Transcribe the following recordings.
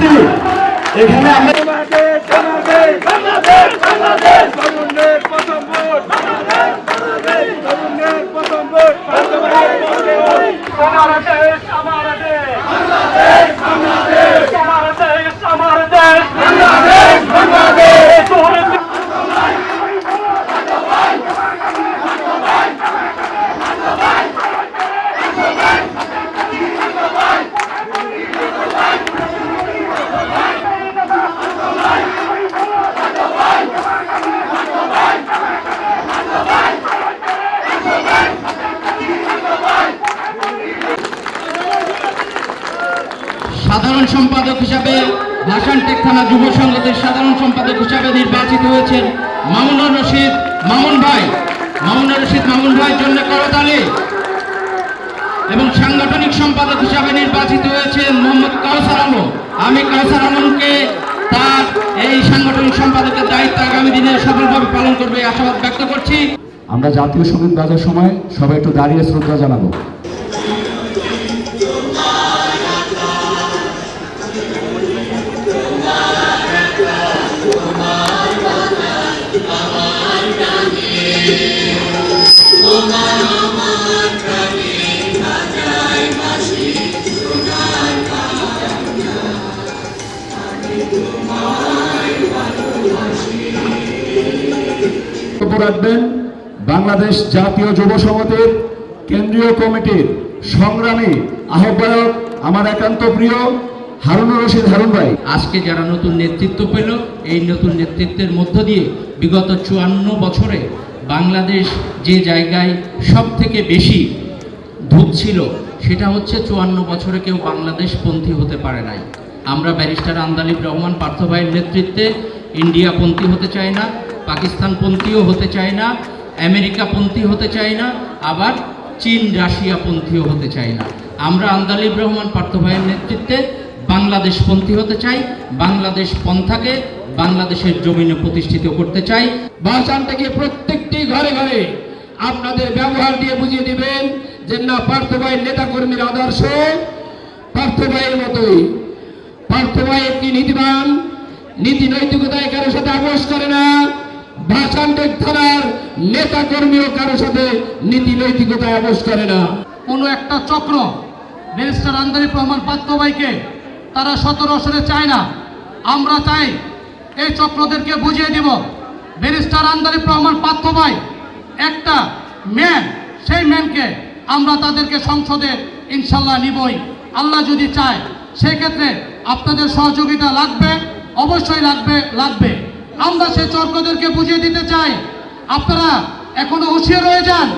এখানে আমরা বাংলাদেশ বাংলাদেশ বাংলাদেশ বাংলাদেশ তরুণদের প্রথম ভোট বাংলাদেশ বাংলাদেশ তরুণদের প্রথম ভোট বাংলাদেশ আমার দেশ আমার দেশ বাংলাদেশ বাংলাদেশ আমার দেশ আমার দেশ বাংলাদেশ বাংলাদেশ সাধারণ সম্পাদক হিসাবে ভাষান টেক থানা যুব সংগঠনের সাধারণ সম্পাদক হিসাবে নির্বাচিত হয়েছেন মামুনুর রশিদ মামুন ভাই। মামুনুর রশিদ মামুন ভাইয়ের জন্য করতালি। এবং সাংগঠনিক সম্পাদক হিসাবে নির্বাচিত হয়েছেন মোহাম্মদ কাউসার আলম। আমি কাউসার আলমকে তার এই সাংগঠনিক সম্পাদকের দায়িত্ব আগামী দিনে সফলভাবে পালন করবে। আশাবাদ ব্যক্ত করছি। আমরা জাতীয় সংগীত বাজার সময় সবাই একটু দাঁড়িয়ে শ্রদ্ধা জানাব। রাখবেন বাংলাদেশ জাতীয় যুব সংহতির কেন্দ্রীয় কমিটির সংগ্রামী আহ্বায়ক আমার একান্ত প্রিয় হারুনুর রশিদ হারুন ভাই। আজকে যারা নতুন নেতৃত্ব পেল, এই নতুন নেতৃত্বের মধ্য দিয়ে বিগত চুয়ান্ন বছরে বাংলাদেশ যে জায়গায় সব থেকে বেশি ঢুকছিল সেটা হচ্ছে চুয়ান্ন বছরে কেউ বাংলাদেশ পন্থী হতে পারে নাই। আমরা ব্যারিস্টার আন্দালিব রহমান পার্থ ভাইয়ের নেতৃত্বে ইন্ডিয়া পন্থী হতে চাই না পাকিস্তান পন্থীও হতে চায় না আমেরিকা পন্থী হতে চায় না, আবার চীন রাশিয়া পন্থীও হতে চায় না। আমরা আন্দালিব রহমান পার্থ ভাইয়ের নেতৃত্বে বাংলাদেশ পন্থী হতে চাই, বাংলাদেশ পন্থাকে বাংলাদেশের জমিনে প্রতিষ্ঠিত করতে চাই। ভাষণটাকে প্রত্যেকটি ঘরে ঘরে আপনাদের ব্যবহার দিয়ে বুঝিয়ে দিবেন যে না, পার্থ ভাইয়ের নেতা কর্মীর আদর্শ পার্থ ভাইয়ের মতোই। পার্থ ভাই একটি নীতিবান নীতি নৈতিকতায় কারোর সাথে আপোষ করে না। ভাষণ থানার নেতা কর্মীও কারোর সাথে নীতি নৈতিকতায় আপোষ করে না। কোনো একটা চক্র ব্যারিস্টার আন্দারিফ রহমান পাত্র ভাইকে তারা সতেরো আসরে চায় না। আমরা চাই এই চক্রদেরকে বুঝিয়ে দিব, ব্যারিস্টার আন্দারিফ রহমান পাত্র ভাই, একটা ম্যান, সেই ম্যানকে আমরা তাদেরকে সংসদে ইনশাল্লাহ নিবই। আল্লাহ যদি চায়, সেক্ষেত্রে আপনাদের সহযোগিতা লাগবে, অবশ্যই লাগবে লাগবে। আমরা সেই চর্কদেরকে বুঝিয়ে দিতে চাই। আপনারা এখনও হুঁশিয়ার হয়ে যান।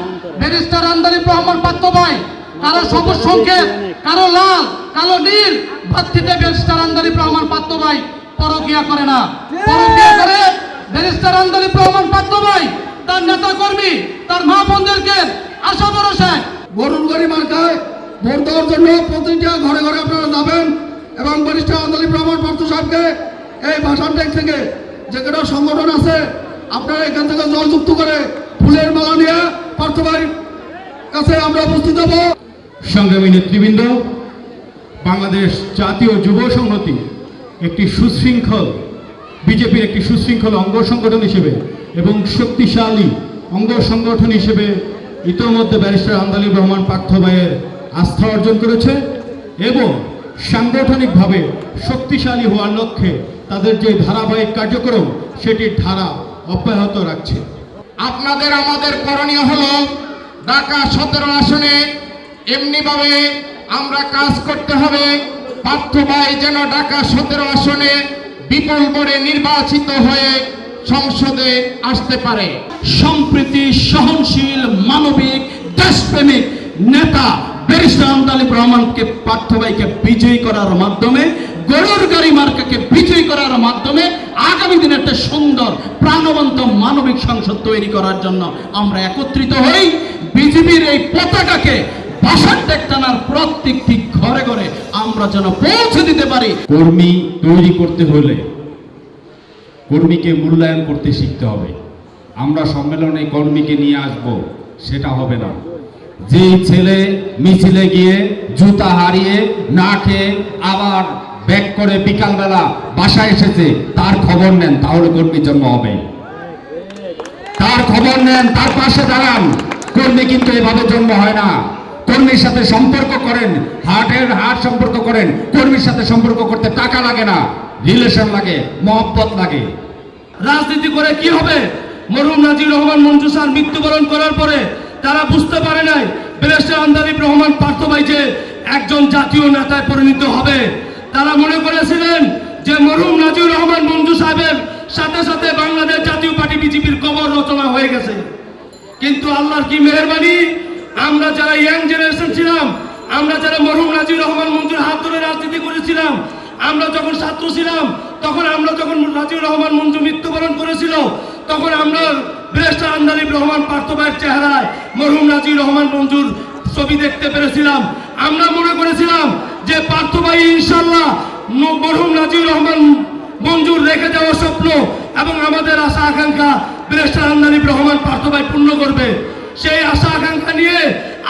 ব্যারিস্টার আন্দারিফ রহমান পাত্র ভাই কারও সবুজ সংকেত কারও লাল কালো নীল প্রার্থীতে ব্যারিস্টার আন্দারিফ রহমান পাত্র ভাই পরকিয়া করে না। পরকিয়া করে ব্যারিস্টার আন্দারিফ রহমান পাত্র ভাই তার নেতা কর্মী তার মা বোনদেরকে আশা ভরসায় বরুণ গরি মার্কায় ভোট দেওয়ার জন্য প্রতিটা ঘরে ঘরে আপনারা যাবেন এবং বরিষ্ঠ আন্দোলন ভ্রমণ পার্থ সাহেবকে এই ভাষণ ট্যাগ থেকে যে কোনো সংগঠন আছে, আপনারা এখান থেকে জলযুক্ত করে ফুলের মালা নিয়ে পার্থ ভাইয়ের কাছে আমরা উপস্থিত হব। সংগ্রামী নেতৃবৃন্দ, বাংলাদেশ জাতীয় যুব সংহতি একটি সুশৃঙ্খল, বিজেপির একটি সুশৃঙ্খল অঙ্গ সংগঠন হিসেবে এবং শক্তিশালী অঙ্গ সংগঠন হিসেবে ইতোমধ্যে ব্যারিস্টার আন্দালিব রহমান পার্থ ভাইয়ের আস্থা অর্জন করেছে এবং সাংগঠনিকভাবে শক্তিশালী হওয়ার লক্ষ্যে তাদের যে ধারাবাহিক কার্যক্রম, সেটির ধারা অব্যাহত রাখছে। আপনাদের, আমাদের করণীয় হল, ঢাকা সতেরো আসনে এমনিভাবে আমরা কাজ করতে হবে। পার্থ ভাই যেন ঢাকা সতেরো আসনে বিপুল করে নির্বাচিত হয়ে সংসদে আসতে পারে। সম্প্রীতি সহনশীল মানবিক দেশপ্রেমিক নেতা ব্যারিস্টার আন্দালিব রহমানকে পার্থ ভাইকে বিজয়ী করার মাধ্যমে গাড়ি মার্কাকে বিজয়ী করার মাধ্যমে আগামী দিনে একটা সুন্দর, প্রাণবন্ত মানবিক সংসদ তৈরি করার জন্য আমরা একত্রিত হই। বিজেপির এই পতাকাকে কর্মীকে মূল্যায়ন করতে শিখতে হবে। আমরা সম্মেলনে কর্মীকে নিয়ে আসব, সেটা হবে না। যে ছেলে মিছিলে গিয়ে জুতা হারিয়ে না খেয়ে আবার ব্যাক করে বিকালবেলা বাসায় এসেছে, তার খবর নেন, তাহলে কর্মী জন্ম হবে। তার খবর নেন, তার পাশে দাঁড়ান। কর্মী কিন্তু এভাবে জন্ম হয় না। কর্মীর সাথে সম্পর্ক করেন, হার্টের হার্ট সম্পর্ক করেন, কর্মীর সাথে সম্পর্ক করতে টাকা লাগে না রিলেশন লাগে, মহব্বত লাগে। রাজনীতি করে কি হবে? মরুম নাজির রহমান, মঞ্জু স্যার মৃত্যুবরণ করার পরে তারা বুঝতে পারে নাই, ব্যারিস্টার আন্দালিব রহমান পার্থ ভাই যে একজন জাতীয় নেতায় পরিণত হবে। তারা মনে করেছিলেন যে মরহুম নাজির রহমান মঞ্জু সাহেবের সাথে সাথে বাংলাদেশ জাতীয় পার্টি বিজেপির কবর রচনা হয়ে গেছে। কিন্তু আল্লাহর কি মেহরবানি? আমরা যারা ইয়াং জেনারেশন ছিলাম, আমরা যারা মরহুম নাজির রহমান মঞ্জুর হাত ধরে রাজনীতি করেছিলাম, আমরা যখন ছাত্র ছিলাম, তখন আমরা যখন নাজির রহমান মঞ্জু মৃত্যুবরণ করেছিল, তখন আমরা ব্রেস্টার আন্দালিব রহমান পার্থ ভাইয়ের চেহারায় মরহুম নাজির রহমান মঞ্জুর ছবি দেখতে পেরেছিলাম। আমরা মনে করেছিলাম যে পার্থ ভাই ইনশাল্লাহ মরহুম নাজির রহমান মঞ্জুর রেখে যাওয়া স্বপ্ন এবং আমাদের আশা আকাঙ্ক্ষা ব্রেস্টার আন্দালিব রহমান পার্থ ভাই পূর্ণ করবে। সেই আশা আকাঙ্ক্ষা নিয়ে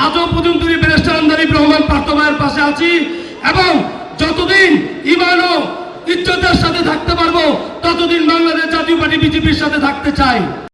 আজও পর্যন্ত ব্রেস্টার আন্দালিব রহমান পার্থ ভাইয়ের পাশে আছি এবং যতদিন ইমান ও ইজ্জতের সাথে থাকতে পারব, ততদিন বাংলাদেশ জাতীয় পার্টি বিজেপির সাথে থাকতে চাই।